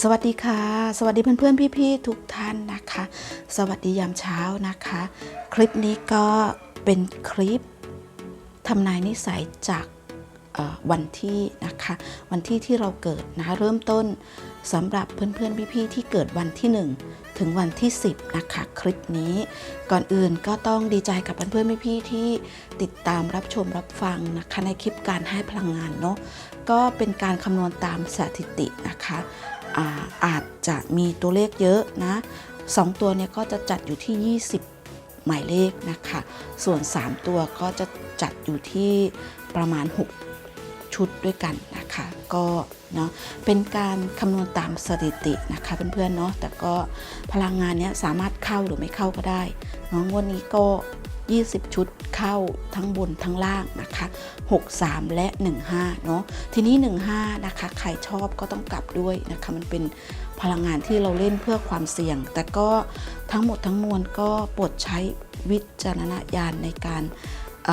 สวัสดีค่ะ สวัสดีเพื่อนๆ พี่ๆ ทุกท่านนะคะ สวัสดียามเช้านะคะ คลิปนี้ก็เป็นคลิปทำนายนิสัยจากวันที่นะคะ วันที่ที่เราเกิดนะเริ่มต้นสำหรับเพื่อนๆ พี่ๆ ที่เกิดวันที่ 1 ถึงวันที่ 10 นะคะ คลิปนี้ก่อนอื่นก็ต้องดีใจกับเพื่อนๆ พี่ๆ ที่ติดตามรับชมรับฟังนะคะในคลิปการให้พลังงานเนาะก็เป็นการคำนวณตามสถิตินะคะ อาอาจจะมีตัวเลขเยอะนะสองตัวเนี่ยก็จะจัดอยู่ที่ 20 หมายเลขนะคะ ส่วน 3 ตัวก็จะจัดอยู่ที่ประมาณ 6 ชุดด้วยกันนะคะ ก็เนาะเป็นการคำนวณตามสถิตินะคะเพื่อนๆเนาะแต่ก็พลังงานเนี้ยสามารถเข้าหรือไม่เข้าก็ได้เนาะงวดนี้ก็ 20 ชุดเข้าทั้งบนทั้งล่างนะคะ 63 และ 15 เนาะทีนี้ 15 นะคะ ใครชอบก็ต้องกลับด้วยนะคะ มันเป็นพลังงานที่เราเล่นเพื่อความเสี่ยง แต่ก็ทั้งหมดทั้งมวลก็โปรดใช้วิจารณญาณในการเ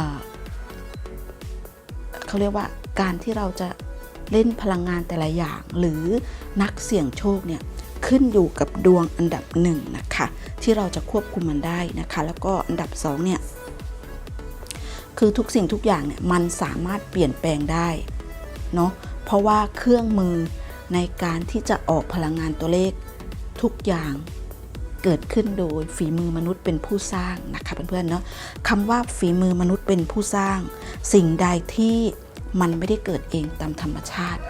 เขาเรียกว่าการที่เราจะเล่นพลังงานแต่ละอย่าง หรือนักเสี่ยงโชคเนี่ย ขึ้นอยู่กับดวงอันดับหนึ่งนะคะที่เราจะควบคุมมันได้นะคะ แล้วก็อันดับสองเนี่ยคือทุกสิ่งทุกอย่างเนี่ยมันสามารถเปลี่ยนแปลงได้เนาะเพราะว่าเครื่องมือในการที่จะออกพลังงานตัวเลขทุกอย่างเกิดขึ้นโดยฝีมือมนุษย์เป็นผู้สร้างนะคะเพื่อนๆเนาะคำว่าฝีมือมนุษย์เป็นผู้สร้าง สิ่งใดที่มันไม่ได้เกิดเองตามธรรมชาติ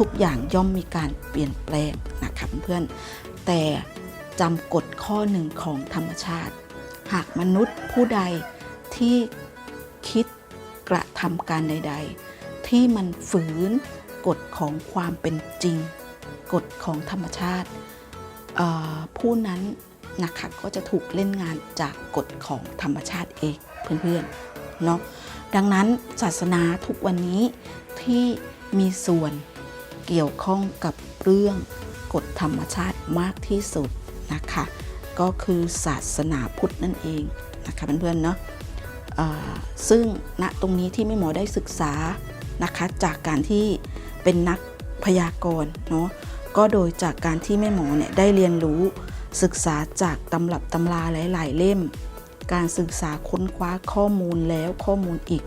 ทุกอย่างย่อมมีการเปลี่ยนแปลงนะคะเพื่อนๆแต่จำกฎข้อหนึ่งของธรรมชาติ หากมนุษย์ผู้ใดที่คิดกระทำการใด ๆ ที่มันฝืนกฎของความเป็นจริง กฎของธรรมชาติ ผู้นั้นนะคะก็จะถูกเล่นงานจากกฎของธรรมชาติเองเพื่อนๆเนาะดังนั้นศาสนาทุกวันนี้ที่มีส่วน เกี่ยวข้องกับเรื่องกฎธรรมชาติมากที่สุดนะคะ ก็คือศาสนาพุทธนั่นเองนะคะเพื่อนๆเนาะซึ่งณตรงนี้ที่แม่หมอได้ศึกษานะคะจากการที่เป็นนักพยากรณ์เนาะก็โดยจากการที่แม่หมอเนี่ยได้เรียนรู้ศึกษาจากตำรับตำราหลาย ๆ เล่ม การศึกษาค้นคว้าข้อมูลแล้วข้อมูลอีก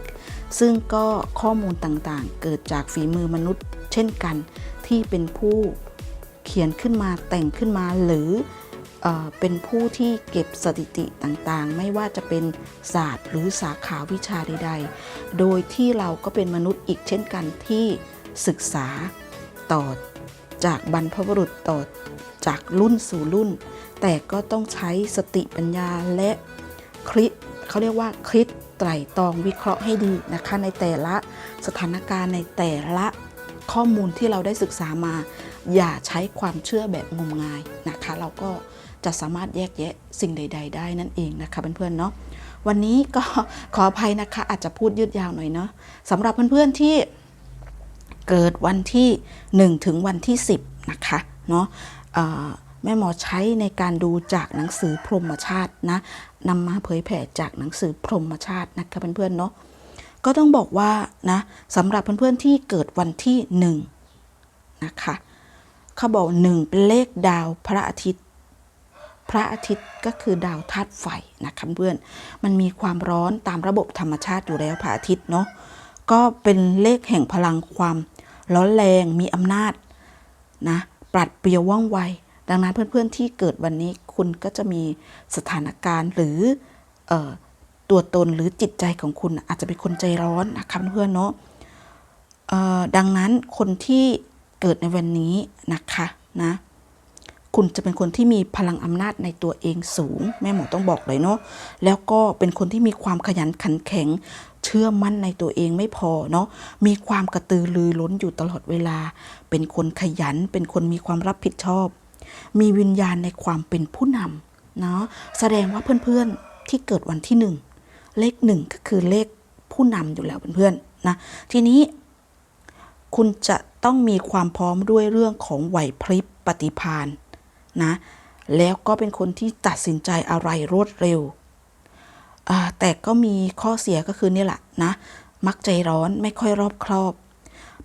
ซึ่งก็ข้อมูลต่างๆ เกิดจากฝีมือมนุษย์ เช่นกันที่เป็นผู้เขียนขึ้นมาแต่งขึ้นมาหรือเอเป็นผู้ที่เก็บสถิติต่างๆ ไม่ว่าจะเป็นศาสตร์หรือสาขาวิชาใดๆ โดยที่เราก็เป็นมนุษย์อีกเช่นกันที่ศึกษาต่อจากบรรพบุรุษต่อจากรุ่นสู่รุ่น แต่ก็ต้องใช้สติปัญญาและคิดเขาเรียกว่าคิดไตรตรองวิเคราะห์ให้ดีนะคะในแต่ละสถานการณ์ในแต่ละ ข้อมูลที่เราได้ศึกษามา อย่าใช้ความเชื่อแบบงมงายนะคะ เราก็จะสามารถแยกแยะสิ่งใด ๆ ได้นั่นเองนะคะเพื่อนๆเนาะวันนี้ก็ขออภัยนะคะ อาจจะพูดยืดยาวหน่อยเนาะสำหรับเพื่อนๆที่เกิดวันที่ 1 ถึงวันที่ 10 นะคะเนาะแม่หมอใช้ในการดูจากหนังสือพรหมชาตินะนำมาเผยแผ่จากหนังสือพรหมชาตินะคะเพื่อนๆเนาะ ก็ต้องบอกว่านะสำหรับเพื่อนๆที่เกิดวันที่1นะคะเขาบอกหนึ่งเป็นเลขดาวพระอาทิตย์ พระอาทิตย์ก็คือดาวธาตุไฟนะคะเพื่อนมันมีความร้อนตามระบบธรรมชาติอยู่แล้วพระอาทิตย์เนาะก็เป็นเลขแห่งพลังความร้อนแรงมีอำนาจนะปรัดเปรียวว่องไว ดังนั้นเพื่อนๆที่เกิดวันนี้คุณก็จะมีสถานการณ์หรืออ ตัวตนหรือจิตใจของคุณอาจจะเป็นคนใจร้อนนะคะเพื่อนเนาะเอ่อดังนั้นคนที่เกิดในวันนี้นะคะนะคุณจะเป็นคนที่มีพลังอำนาจในตัวเองสูง แม่หมอต้องบอกเลยเนาะแล้วก็เป็นคนที่มีความขยันขันแข็ง เชื่อมั่นในตัวเองไม่พอเนาะมีความกระตือรือร้นอยู่ตลอดเวลา เป็นคนขยัน เป็นคนมีความรับผิดชอบ มีวิญญาณในความเป็นผู้นำเนาะแสดงว่าเพื่อนๆที่เกิดวันที่หนึ่ง เลขหนึ่งก็คือเลขผู้นำอยู่แล้วเพื่อนๆนะทีนี้คุณจะต้องมีความพร้อมด้วยเรื่องของไหวพริบปฏิภาณนะแล้วก็เป็นคนที่ตัดสินใจอะไรรวดเร็ว แต่ก็มีข้อเสียก็คือนี่แหละนะ มักใจร้อนไม่ค่อยรอบครอบ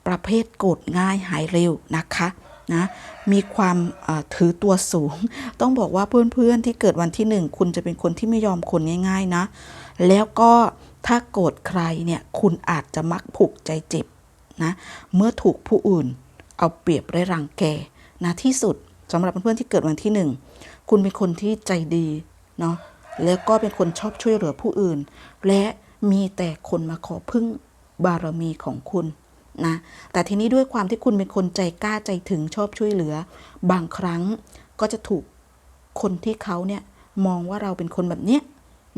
ประเภทโกรธง่ายหายเร็วนะคะนะมีความถือตัวสูง ต้องบอกว่าเพื่อนๆที่เกิดวันที่หนึ่งคุณจะเป็นคนที่ไม่ยอมคนง่าย ๆ นะ แล้วก็ถ้าโกรธใครเนี่ยคุณอาจจะมักผูกใจเจ็บนะเมื่อถูกผู้อื่นเอาเปรียบและรังแกนะที่สุดสำหรับเพื่อนๆที่เกิดวันที่หนึ่งคุณเป็นคนที่ใจดีเนาะแล้วก็เป็นคนชอบช่วยเหลือผู้อื่น และมีแต่คนมาขอพึ่งบารมีของคุณนะแต่ทีนี้ด้วยความที่คุณเป็นคนใจกล้าใจถึงชอบช่วยเหลือ บางครั้งก็จะถูกคนที่เขาเนี่ยมองว่าเราเป็นคนแบบเนี้ย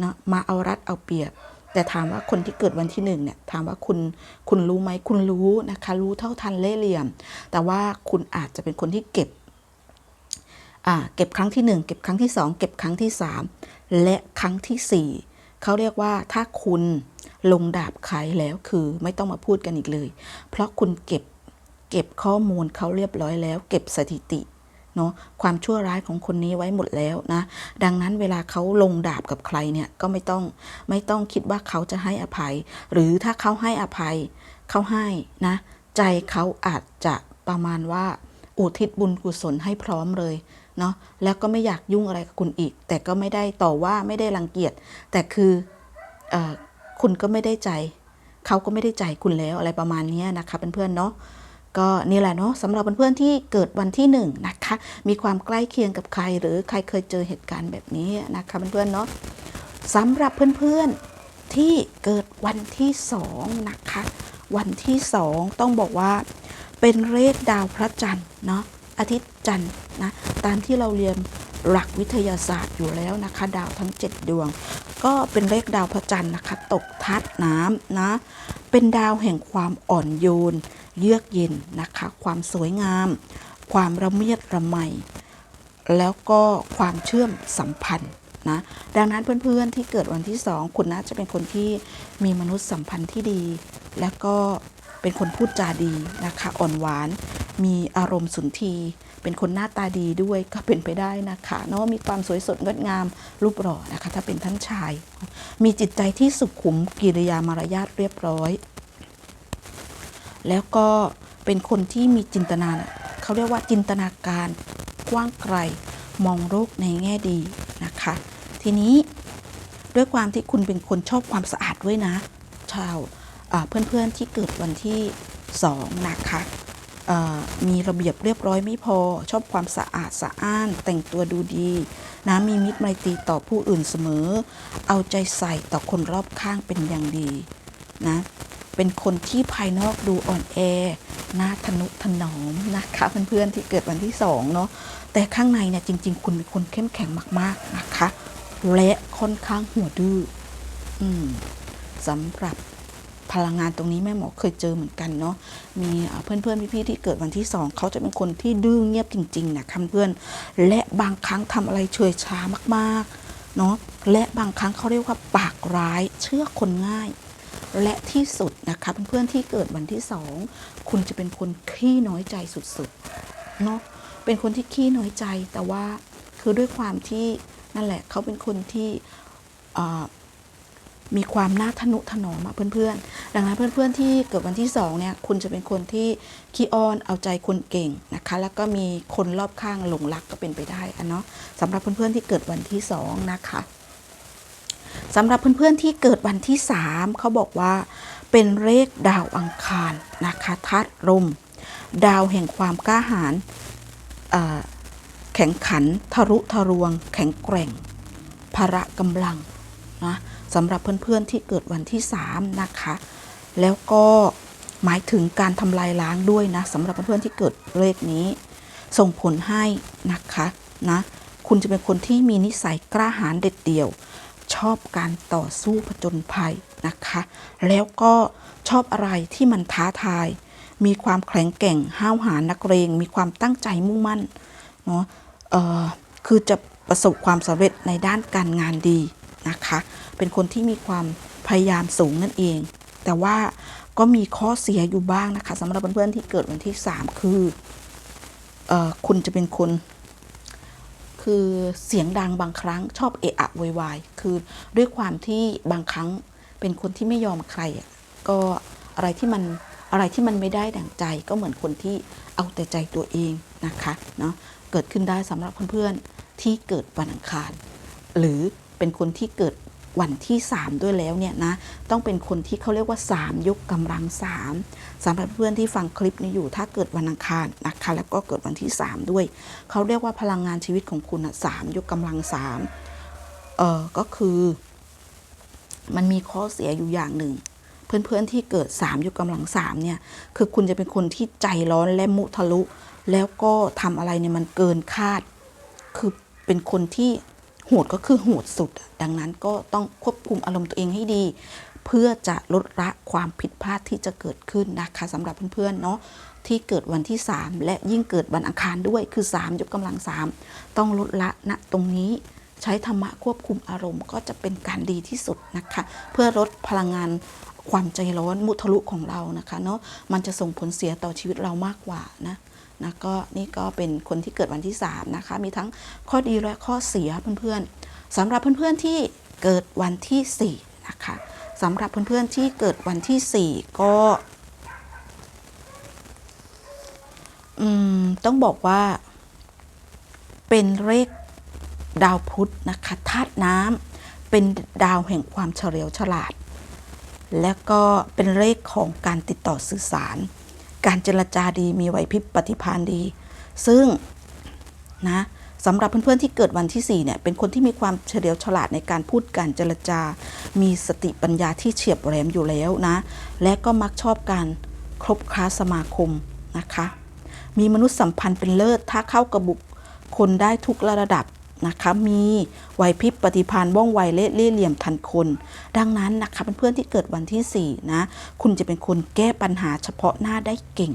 นะมาเอารัดเอาเปรียบ แต่ถามว่าคนที่เกิดวันที่หนึ่งเนี่ยถามว่าคุณคุณรู้ไหมคุณรู้นะคะ รู้เท่าทันเล่เหลี่ยม แต่ว่าคุณอาจจะเป็นคนที่เก็บอ่าเก็บครั้งที่ 1 เก็บครั้งที่ 2 เก็บครั้งที่ 3 และครั้งทีสี่ 4 เขาเรียกว่าถ้าคุณลงดาบขายแล้วคือไม่ต้องมาพูดกันอีกเลย เพราะคุณเก็บเก็บข้อมูลเขาเรียบร้อยแล้ว เก็บสถิติ เนาะความชั่วร้ายของคนนี้ไว้หมดแล้วนะ ดังนั้นเวลาเขาลงดาบกับใครเนี่ยก็ไม่ต้องไม่ต้องคิดว่าเขาจะให้อภัย หรือถ้าเขาให้อภัยเขาให้นะ ใจเขาอาจจะประมาณว่า อุทิศบุญกุศลให้พร้อมเลยเนาะแล้วก็ไม่อยากยุ่งอะไรกับคุณอีก แต่ก็ไม่ได้ต่อว่าไม่ได้รังเกียจแต่คืออคุณก็ไม่ได้ใจ เขาก็ไม่ได้ใจคุณแล้วอะไรประมาณนี้นะคะเพื่อนๆเนาะ ก็นี่แหละเนาะสำหรับเพื่อนๆที่เกิดวันที่หนึ่งนะคะ มีความใกล้เคียงกับใคร หรือใครเคยเจอเหตุการณ์แบบนี้นะคะเพื่อนๆเนาะสำหรับเพื่อนๆที่เกิดวันที่สองนะคะ วันที่สองต้องบอกว่าเป็นเลขดาวพระจันทร์เนาะอาทิตย์จันทร์นะตามที่เราเรียนหลักวิทยาศาสตร์อยู่แล้วนะคะ ดาวทั้ง 7 ดวง ก็เป็นเลขดาวพระจันทร์นะคะ ตกทัดน้ำนะ เป็นดาวแห่งความอ่อนโยน เยือกเย็นนะคะ ความสวยงาม ความระเมียดระไม แล้วก็ความเชื่อมสัมพันธ์นะดังนั้นเพื่อนๆที่เกิดวันที่สองคุณน่าจะเป็นคนที่มีมนุษยสัมพันธ์ที่ดี แล้วก็เป็นคนพูดจาดีนะคะ อ่อนหวาน มีอารมณ์สุนทรีเป็นคนหน้าตาดีด้วยก็เป็นไปได้นะคะเนาะมีความสวยสดงดงามรูปหล่อนะคะ ถ้าเป็นท่านชาย มีจิตใจที่สุขุมกิริยามารยาทเรียบร้อย แล้วก็เป็นคนที่มีจินตนาเขาเรียกว่าจินตนาการกว้างไกลมองโลกในแง่ดีนะคะ ทีนี้ด้วยความที่คุณเป็นคนชอบความสะอาดด้วยนะ ชาวเพื่อนๆที่เกิดวันที่สองนะคะมีระเบียบเรียบร้อยไม่พอ ชอบความสะอาดสะอ้าน แต่งตัวดูดีนะมีมิตรไมตรีต่อผู้อื่นเสมอ เอาใจใส่ต่อคนรอบข้างเป็นอย่างดีนะ เป็นคนที่ภายนอกดูอ่อนแอน่าทนุถนอมนะคะเพื่อนๆที่เกิดวันที่สองเนาะแต่ข้างในเนี่ยจริง ๆ คุณเป็นคนเข้มแข็งมากๆนะคะ และค่อนข้างหัวดื้ออืมสำหรับพลังงานตรงนี้แม่หมอเคยเจอเหมือนกันเนาะ มีอ่าเพื่อนๆพี่ๆที่เกิดวันที่สองเขาจะเป็นคนที่ดื้อเงียบจริงๆนะคะเพื่อน และบางครั้งทำอะไรเฉยช้ามากๆเนาะ และบางครั้งเขาเรียกว่าปากร้ายเชื่อคนง่าย และที่สุดนะคะเพื่อนๆที่เกิดวันที่สองคุณจะเป็นคนขี้น้อยใจสุดๆเนาะเป็นคนที่ขี้น้อยใจแต่ว่าคือด้วยความที่นั่นแหละเขาเป็นคนที่มีความน่าทนุถนอมอะเพื่อนๆ ดังนั้นเพื่อนๆที่เกิดวันที่สองเนี่ยคุณจะเป็นคนที่ขี้อ้อนเอาใจคนเก่งนะคะ แล้วก็มีคนรอบข้างหลงรักก็เป็นไปได้อะเนาะสำหรับเพื่อนๆที่เกิดวันที่สองนะคะ สำหรับเพื่อนๆที่เกิดวันที่ 3 เขาบอกว่า เป็นเลขดาวอังคารนะคะธาตุลมดาวแห่งความกล้าหาญแข็งขัน ทะรุทะรวง แข็งแกร่งพละกำลังนะสำหรับเพื่อนๆที่เกิดวันที่ 3 นะคะ แล้วก็หมายถึงการทำลายล้างด้วยนะสำหรับเพื่อนๆที่เกิดเลขนี้ ส่งผลให้นะคะนะคุณจะเป็นคนที่มีนิสัยกล้าหาญเด็ดเดี่ยว ชอบการต่อสู้ผจญภัยนะคะ แล้วก็ชอบอะไรที่มันท้าทาย มีความแข็งแกร่งห้าวหาญนักเรง มีความตั้งใจมุ่งมั่นเนาะเอ่อคือจะประสบความสำเร็จในด้านการงานดีนะคะ เป็นคนที่มีความพยายามสูงนั่นเอง แต่ว่าก็มีข้อเสียอยู่บ้างนะคะสำหรับเพื่อนๆที่เกิดวันที่ 3 คือเออคุณจะเป็นคน คือเสียงดังบางครั้งชอบเอะอะโวยวายคือด้วยความที่บางครั้งเป็นคนที่ไม่ยอมใครก็อะไรที่มันอะไรที่มันไม่ได้ดั่งใจก็เหมือนคนที่เอาแต่ใจตัวเองนะคะเนาะเกิดขึ้นได้สำหรับเพื่อนๆที่เกิดวันอังคาร หรือเป็นคนที่เกิด วันที่ 3 ด้วยแล้วเนี่ยนะต้องเป็นคนที่เขาเรียกว่า 3 ยกกำลัง3สำหรับเพื่อนที่ฟังคลิปนี้อยู่ถ้าเกิดวันอังคารนะคะแล้วก็เกิดวันที่ 3 ด้วย เขาเรียกว่าพลังงานชีวิตของคุณอะสามยกกำลัง3เออก็คือ มันมีข้อเสียอยู่อย่างหนึ่งเพื่อนๆที่เกิด 3 อยู่กำลัง3เนี่ย คือคุณจะเป็นคนที่ใจร้อนและมุทะลุ แล้วก็ทำอะไรเนี่ยมันเกินคาด คือเป็นคนที่ โหดก็คือโหดสุด ดังนั้นก็ต้องควบคุมอารมณ์ตัวเองให้ดี เพื่อจะลดละความผิดพลาดที่จะเกิดขึ้นนะคะสำหรับเพื่อนๆเนาะที่เกิดวันที่ 3 และยิ่งเกิดวันอังคารด้วยคือ 3 ยกกำลัง 3 ต้องลดละณตรงนี้ใช้ธรรมะควบคุมอารมณ์ก็จะเป็นการดีที่สุดนะคะ เพื่อลดพลังงานความใจร้อนมุทะลุของเรานะคะเนาะมันจะส่งผลเสียต่อชีวิตเรามากกว่านะ นะก็นี่ก็เป็นคนที่เกิดวันที่3นะคะมีทั้งข้อดีและข้อเสียเพื่อนๆสำหรับเพื่อนๆที่เกิดวันที่4นะคะสำหรับเพื่อนๆที่เกิดวันที่ 4 ก็ต้องบอกว่า เป็นเลขดาวพุธนะคะธาตุน้ำเป็นดาวแห่งความเฉลียวฉลาด และก็เป็นเลขของการติดต่อสื่อสาร การเจรจาดีมีไหวพริบปฏิภาณดี ซึ่งนะสำหรับเพื่อนๆที่เกิดวันที่ 4 เนี่ย เป็นคนที่มีความเฉลียวฉลาดในการพูดการเจรจา มีสติปัญญาที่เฉียบแหลมอยู่แล้วนะ และก็มักชอบการครบค้าสมาคมนะคะ มีมนุษยสัมพันธ์เป็นเลิศ ถ้าเข้ากับบุคคลได้ทุกระดับ นะคะมีไหวพริบปฏิภาณว่องไวเละเล่เหลี่ยมทันคน ดังนั้นนะคะเพื่อนๆที่เกิดวันที่4นะคุณจะเป็นคนแก้ปัญหาเฉพาะหน้าได้เก่ง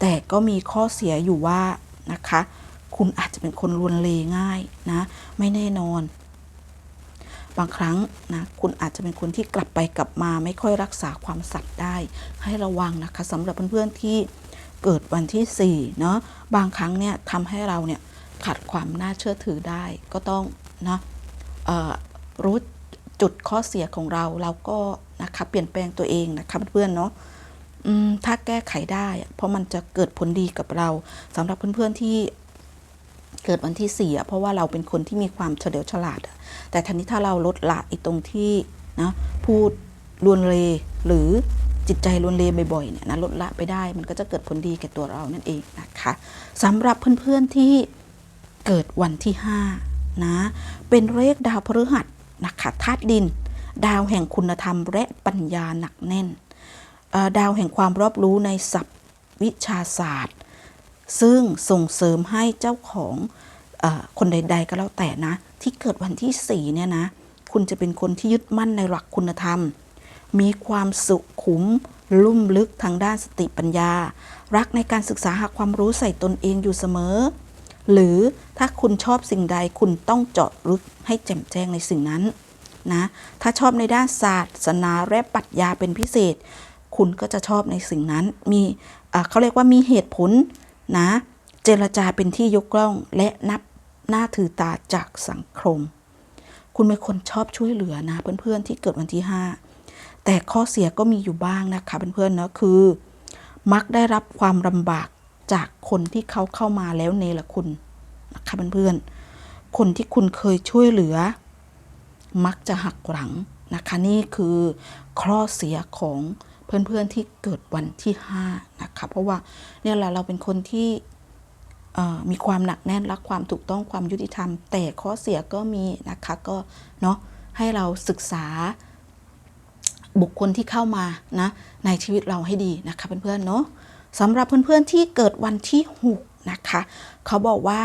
แต่ก็มีข้อเสียอยู่ว่านะคะ คุณอาจจะเป็นคนลวนเลง่ายนะไม่แน่นอน บางครั้งนะคุณอาจจะเป็นคนที่กลับไปกลับมาไม่ค่อยรักษาความสัตย์ได้ ให้ระวังนะคะสำหรับเพื่อนๆที่เกิดวันที่4เนาะบางครั้งเนี่ยทำให้เราเนี่ย ขาดความน่าเชื่อถือได้ก็ต้องนะรู้จุดข้อเสียของเราเราก็นะคะเปลี่ยนแปลงตัวเองนะคะเพื่อนๆเนาะถ้าแก้ไขได้ เพราะมันจะเกิดผลดีกับเราสำหรับเพื่อนๆที่เกิดวันที่สี่เพราะว่าเราเป็นคนที่มีความเฉลียวฉลาด แต่ทันนี้ถ้าเราลดละอีตรงที่นะพูดลวนเลหรือจิตใจลวนเลบ่อยๆเนี่ยนะลดละไปได้ มันก็จะเกิดผลดีแก่ตัวเรานั่นเองนะคะสำหรับเพื่อนๆที่ เกิดวันที่5นะเป็นเลขดาวพฤหัสนะคะธาตุดิน ดาวแห่งคุณธรรมและปัญญาหนักแน่น ดาวแห่งความรอบรู้ในศัพท์วิชาศาสตร์ ซึ่งส่งเสริมให้เจ้าของอคนใด ๆ ก็แล้วแต่นะ ที่เกิดวันที่4เนี่ยนะคุณจะเป็นคนที่ยึดมั่นในหลักคุณธรรม มีความสุขุมลุ่มลึกทางด้านสติปัญญา รักในการศึกษาหาความรู้ใส่ตนเองอยู่เสมอ หรือถ้าคุณชอบสิ่งใดคุณต้องเจาะลึกให้แจ่มแจ้งในสิ่งนั้นนะถ้าชอบในด้านศาสตร์ศาสนาและปรัชญาเป็นพิเศษ คุณก็จะชอบในสิ่งนั้นมีเขาเรียกว่ามีเหตุผลนะเจรจาเป็นที่ยกย่องและนับหน้าถือตาจากสังคม คุณเป็นคนชอบช่วยเหลือนะเพื่อนๆที่เกิดวันที่ 5 แต่ข้อเสียก็มีอยู่บ้างนะคะเพื่อนๆเนาะคือ มักได้รับความลำบาก จากคนที่เขาเข้ามาแล้วเนรคุณนะคะเพื่อนๆคนที่คุณเคยช่วยเหลือ มักจะหักหลังนะคะนี่คือข้อเสียของเพื่อนๆที่เกิดวันที่5นะคะเพราะว่าเนี่ยแหละเราเป็นคนที่มีความหนักแน่นรักความถูกต้องความยุติธรรม แต่ข้อเสียก็มีนะคะก็เนาะให้เราศึกษาบุคคลที่เข้ามานะในชีวิตเราให้ดีนะคะเพื่อนๆเนาะ สำหรับเพื่อนๆที่เกิดวันที่ 6 นะคะ เขาบอกว่า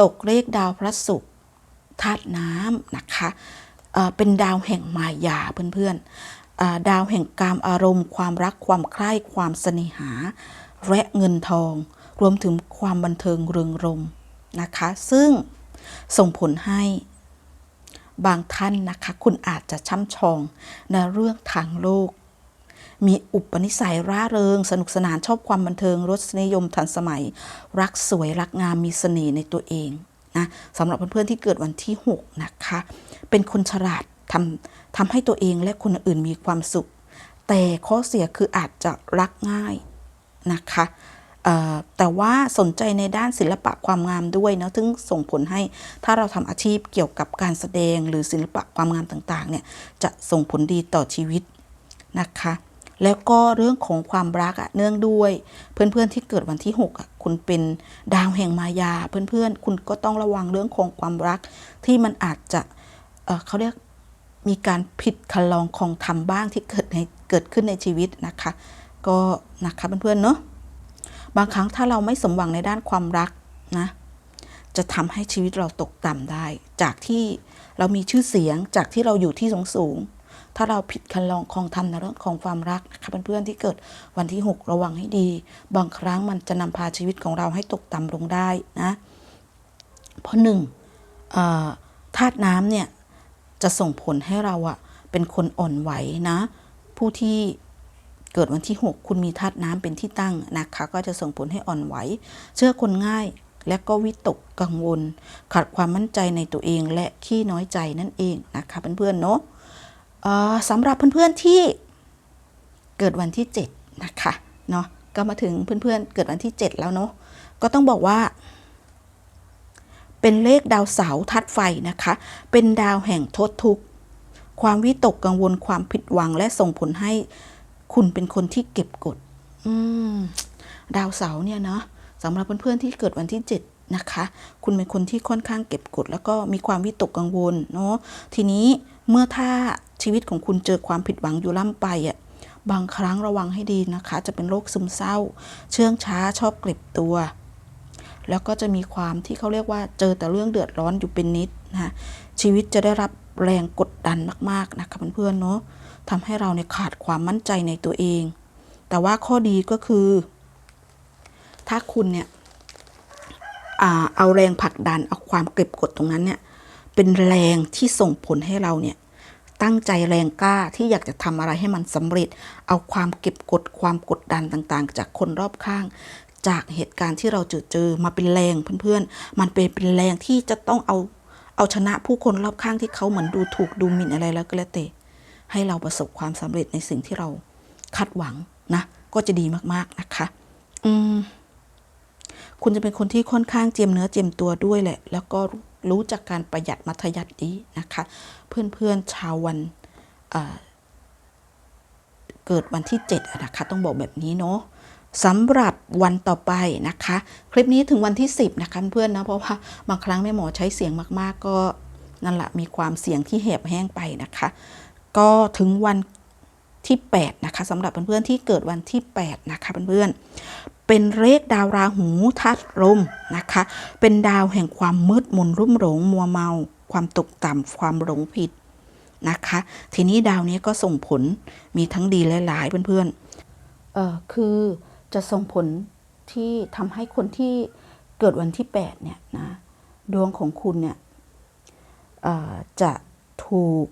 ตกเลขดาวพระศุกร์ธาตุน้ำนะคะเเป็นดาวแห่งมายาเพื่อนๆดาวแห่งกามอารมณ์ ความรักความใคร่ความเสน่หา และเงินทอง รวมถึงความบันเทิงเริงรมนะคะ ซึ่งส่งผลให้บางท่านนะคะ คุณอาจจะช่ำชองในเรื่องทางโลก มีอุปนิสัยร่าเริง สนุกสนานชอบความบันเทิงรสนิยมทันสมัย รักสวยรักงามมีเสน่ห์ในตัวเองนะสำหรับเพื่อนๆที่เกิดวันที่ 6 นะคะ เป็นคนฉลาดทำทำให้ตัวเองและคนอื่นมีความสุข แต่ข้อเสียคืออาจจะรักง่ายนะคะแต่ว่าสนใจในด้านศิลปะความงามด้วยนะซึ่งส่งผลให้ถ้าเราทำอาชีพเกี่ยวกับการแสดงหรือศิลปะความงามต่างๆเนี่ยจะส่งผลดีต่อชีวิตนะคะ แล้วก็เรื่องของความรักอะเนื่องด้วย เพื่อนๆที่เกิดวันที่6อะคุณเป็นดาวแห่งมายา เพื่อนๆ คุณก็ต้องระวังเรื่องของความรักที่มันอาจจะเเขาเรียกมีการผิดคันลองของธรรมบ้างที่เกิดในเกิดขึ้นในชีวิตนะคะ ก็นะคะเพื่อนๆเนาะบางครั้งถ้าเราไม่สมหวังในด้านความรักนะจะทำให้ชีวิตเราตกต่ำได้ จากที่เรามีชื่อเสียงจากที่เราอยู่ที่สูงสูงๆ ถ้าเราผิดคันลองของธรรมในเรื่องของความรักนะคะเพื่อนๆที่เกิดวันที่ 6 ระวังให้ดี บางครั้งมันจะนำพาชีวิตของเราให้ตกต่ำลงได้นะ เพราะหนึ่งธาตุน้ำเนี่ยจะส่งผลให้เราอะเป็นคนอ่อนไหวนะ ผู้ที่เกิดวันที่ 6 คุณมีธาตุน้ำเป็นที่ตั้งนะคะ ก็จะส่งผลให้อ่อนไหว เชื่อคนง่ายและก็วิตกกังวล ขาดความมั่นใจในตัวเองและขี้น้อยใจนั่นเองนะคะเพื่อนๆเนาะเอ่อ สำหรับเพื่อนๆที่เกิดวันที่7นะคะเนาะก็มาถึงเพื่อนๆเกิดวันที่ 7 แล้วเนาะก็ต้องบอกว่า เป็นเลขดาวเสาร์ธาตุไฟนะคะ เป็นดาวแห่งโทษทุกข์ ความวิตกกังวลความผิดหวังและส่งผลให้คุณเป็นคนที่เก็บกดดาวเสาร์เนี่ยนะสำหรับเพื่อนๆที่เกิดวันที่ 7 นะคะ คุณเป็นคนที่ค่อนข้างเก็บกด แล้วก็มีความวิตกกังวลเนาะทีนี้ เมื่อถ้าชีวิตของคุณเจอความผิดหวังอยู่ล่ำไปอะบางครั้งระวังให้ดีนะคะ จะเป็นโรคซึมเศร้า เชื่องช้าชอบเก็บตัว แล้วก็จะมีความที่เขาเรียกว่าเจอแต่เรื่องเดือดร้อนอยู่เป็นนิดนะชีวิตจะได้รับแรงกดดันมากๆนะคะเพื่อนๆเนาะทำให้เราเนี่ยขาดความมั่นใจในตัวเอง แต่ว่าข้อดีก็คือ ถ้าคุณเนี่ยอเอาแรงผลักดันเอาความเก็บกดตรงนั้นเนี่ยเป็นแรงที่ส่งผลให้เราเนี่ย ตั้งใจแรงกล้าที่อยากจะทำอะไรให้มันสำเร็จ เอาความเก็บกดความกดดันต่างๆ จากคนรอบข้าง จากเหตุการณ์ที่เราเจอเจอมาเป็นแรงเพื่อนๆ มันเป็นเป็นแรงที่จะต้องเอาเอาชนะผู้คนรอบข้างที่เขาเหมือนดูถูกดูหมิ่นอะไรแล้วก็แล้วแต่ให้เราประสบความสำเร็จในสิ่งที่เราคาดหวังนะ ก็จะดีมากๆนะคะ อืม คุณจะเป็นคนที่ค่อนข้างเจียมเนื้อเจียมตัวด้วยแหละ แล้วก็ รู้จักการประหยัดมัธยัติดีนะคะ เพื่อนๆชาววันเเกิดวันที่ 7 นะคะ ต้องบอกแบบนี้เนาะสำหรับวันต่อไปนะคะ คลิปนี้ถึงวันที่ 10 นะคะเพื่อนนะเพราะว่าบางครั้งแม่หมอใช้เสียงมากๆ ก็นั่นแหละมีความเสียงที่แหบแห้งไปนะคะ ก็ถึงวันที่ 8 นะคะสำหรับเพื่อนๆที่เกิดวันที่ 8 นะคะเพื่อนๆ เป็นเลขดาวราหูทัดลมนะคะ เป็นดาวแห่งความมืดมนรุ่มหลงมัวเมา ความตกต่ำความหลงผิดนะคะ ทีนี้ดาวนี้ก็ส่งผลมีทั้งดีและร้ายเพื่อนๆเออคือจะส่งผลที่ทำให้คนที่เกิดวันที่8เนี่ยนะดวงของคุณเนี่ยจะถูก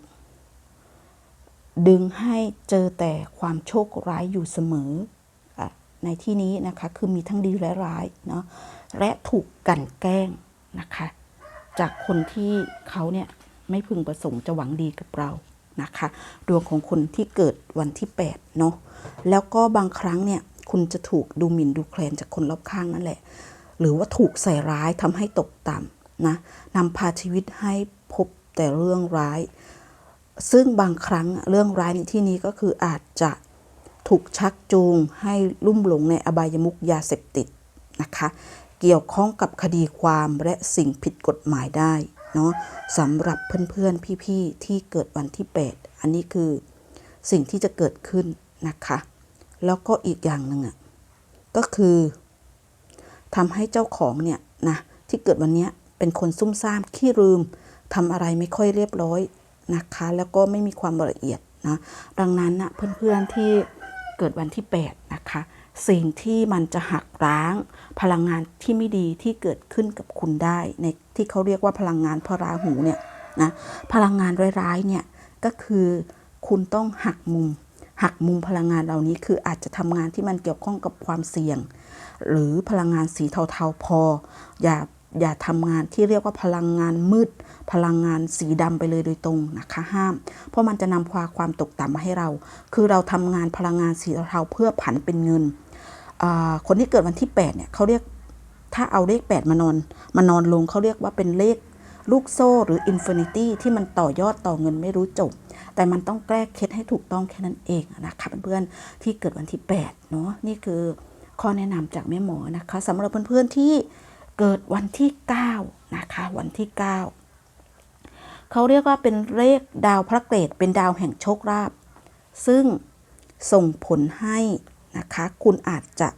ดึงให้เจอแต่ความโชคร้ายอยู่เสมอ ในที่นี้นะคะคือมีทั้งดีและร้ายเนาะและถูกกันแกล้งนะคะ จากคนที่เขาเนี่ยไม่พึงประสงค์จะหวังดีกับเรานะคะดวงของคนที่เกิดวันที่8เนาะแล้วก็บางครั้งเนี่ยคุณจะถูกดูหมิ่นดูแคลนจากคนรอบข้างนั่นแหละ หรือว่าถูกใส่ร้ายทำให้ตกต่ำนะนำพาชีวิตให้พบแต่เรื่องร้าย ซึ่งบางครั้งเรื่องร้ายในที่นี้ก็คืออาจจะ ถูกชักจูงให้ลุ่มหลงในอบายมุขยาเสพติดนะคะ เกี่ยวข้องกับคดีความและสิ่งผิดกฎหมายได้เนาะสำหรับเพื่อนๆ พี่ๆ ที่เกิดวันที่ 8 อันนี้คือสิ่งที่จะเกิดขึ้นนะคะ แล้วก็อีกอย่างหนึ่งอะก็คือทำให้เจ้าของเนี่ยนะที่เกิดวันนี้เป็นคนซุ่มซ่ามขี้ลืมทำอะไรไม่ค่อยเรียบร้อยนะคะ แล้วก็ไม่มีความละเอียดนะดังนั้นนะเพื่อนๆที่ เกิดวันที่ 8 นะคะ สิ่งที่มันจะหักล้างพลังงานที่ไม่ดีที่เกิดขึ้นกับคุณได้ในที่เขาเรียกว่าพลังงานพระราหูเนี่ยนะพลังงานร้ายๆเนี่ยก็คือคุณต้องหักมุม หักมุมพลังงานเหล่านี้คืออาจจะทำงานที่มันเกี่ยวข้องกับความเสี่ยง หรือพลังงานสีเทาๆพอ อย่า อย่าทำงานที่เรียกว่าพลังงานมืด พลังงานสีดำไปเลยโดยตรงนะคะห้าม เพราะมันจะนำควาความตกต่ำมาให้เรา คือเราทำงานพลังงานสีเทาเพื่อผันเป็นเงิน คนที่เกิดวันที่8เนี่ยเขาเรียกถ้าเอาเลข 8 มานอนมานอนลงเขาเรียกว่าเป็นเลขลูกโซ่หรืออินฟินิตี้ที่มันต่อยอดต่อเงินไม่รู้จบ แต่มันต้องแก้เคล็ดให้ถูกต้องแค่นั้นเองนะคะเพื่อนๆที่เกิดวันที่8เนาะนี่คือข้อแนะนำจากแม่หมอนะคะสำหรับเพื่อนๆที่ เกิดวันที่ 9 นะคะ วันที่ 9 เขาเรียกว่าเป็นเลขดาวพระเกรดเป็นดาวแห่งโชคลาภซึ่งส่งผลให้นะคะ คุณอาจจะ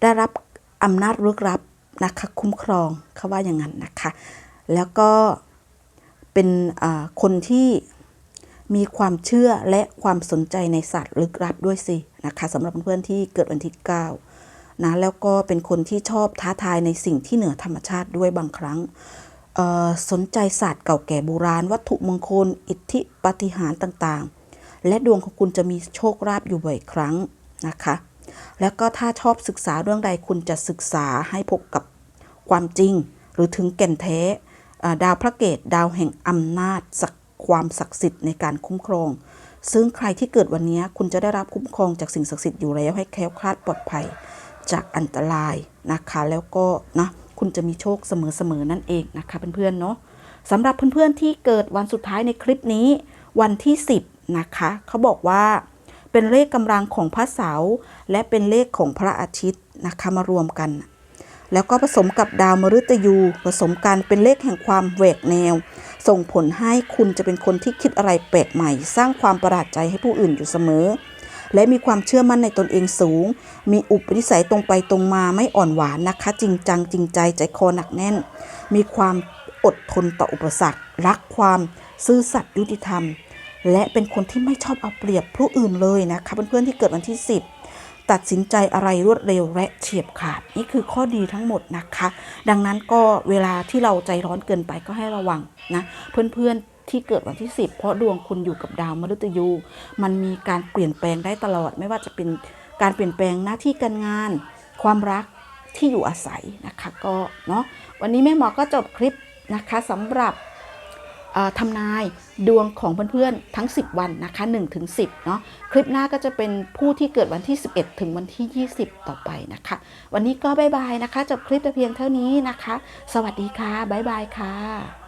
ได้รับอำนาจลึกลับนะคะ คุ้มครองเขาว่าอย่างนั้นนะคะ แล้วก็เป็นคนที่มีความเชื่อและความสนใจในศาสตร์ลึกลับด้วยสินะคะสำหรับเพื่อนๆที่เกิดวันที่ 9 นะแล้วก็เป็นคนที่ชอบท้าทายในสิ่งที่เหนือธรรมชาติด้วยบางครั้งสนใจศาสตร์เก่าแก่โบราณ วัตถุมงคล อิทธิปฏิหารต่างๆ และดวงของคุณจะมีโชคลาภอยู่บ่อยครั้งนะคะ แล้วก็ถ้าชอบศึกษาเรื่องใดคุณจะศึกษาให้พบกับความจริง หรือถึงแก่นแท้ดาวพระเกตดาวแห่งอำนาจศักความศักดิ์สิทธิ์ในการคุ้มครอง ซึ่งใครที่เกิดวันนี้คุณจะได้รับคุ้มครองจากสิ่งศักดิ์สิทธิ์อยู่แล้วให้แคล้วคลาดปลอดภัย จากอันตรายนะคะ แล้วก็นะคุณจะมีโชคเสมอๆนั่นเองนะคะเพื่อนๆเนาะสำหรับเพื่อนๆที่เกิดวันสุดท้ายในคลิปนี้ วันที่ 10นะคะเขาบอกว่าเป็นเลขกำลังของพระเสาร์และเป็นเลขของพระอาทิตย์นะคะมารวมกัน แล้วก็ผสมกับดาวมฤตยูผสมกันเป็นเลขแห่งความแหวกแนว ส่งผลให้คุณจะเป็นคนที่คิดอะไรแปลกใหม่ สร้างความประหลาดใจให้ผู้อื่นอยู่เสมอ และมีความเชื่อมั่นในตนเองสูง มีอุปนิสัยตรงไปตรงมาไม่อ่อนหวานนะคะ จริงจังจริงใจใจคอหนักแน่น มีความอดทนต่ออุปสรรค รักความซื่อสัตย์ยุติธรรม และเป็นคนที่ไม่ชอบเอาเปรียบผู้อื่นเลยนะคะเพื่อนๆที่เกิดวันที่ 10 ตัดสินใจอะไรรวดเร็วและเฉียบขาด นี่คือข้อดีทั้งหมดนะคะ ดังนั้นก็เวลาที่เราใจร้อนเกินไปก็ให้ระวังนะเพื่อนๆ ที่เกิดวันที่ 10 เพราะดวงคุณอยู่กับดาวมฤตยู มันมีการเปลี่ยนแปลงได้ตลอด ไม่ว่าจะเป็นการเปลี่ยนแปลงหน้าที่การงาน ความรักที่อยู่อาศัยนะคะก็เนาะวันนี้แม่หมอก็จบคลิปนะคะสำหรับทำนายดวงของเพื่อนๆทั้ง 10 วันนะคะ1ถึง10เนาะคลิปหน้าก็จะเป็นผู้ที่เกิดวันที่ 11 ถึงวันที่ 20 ต่อไปนะคะ วันนี้ก็บายบายนะคะ จบคลิปแต่เพียงเท่านี้นะคะ สวัสดีค่ะบายบายค่ะ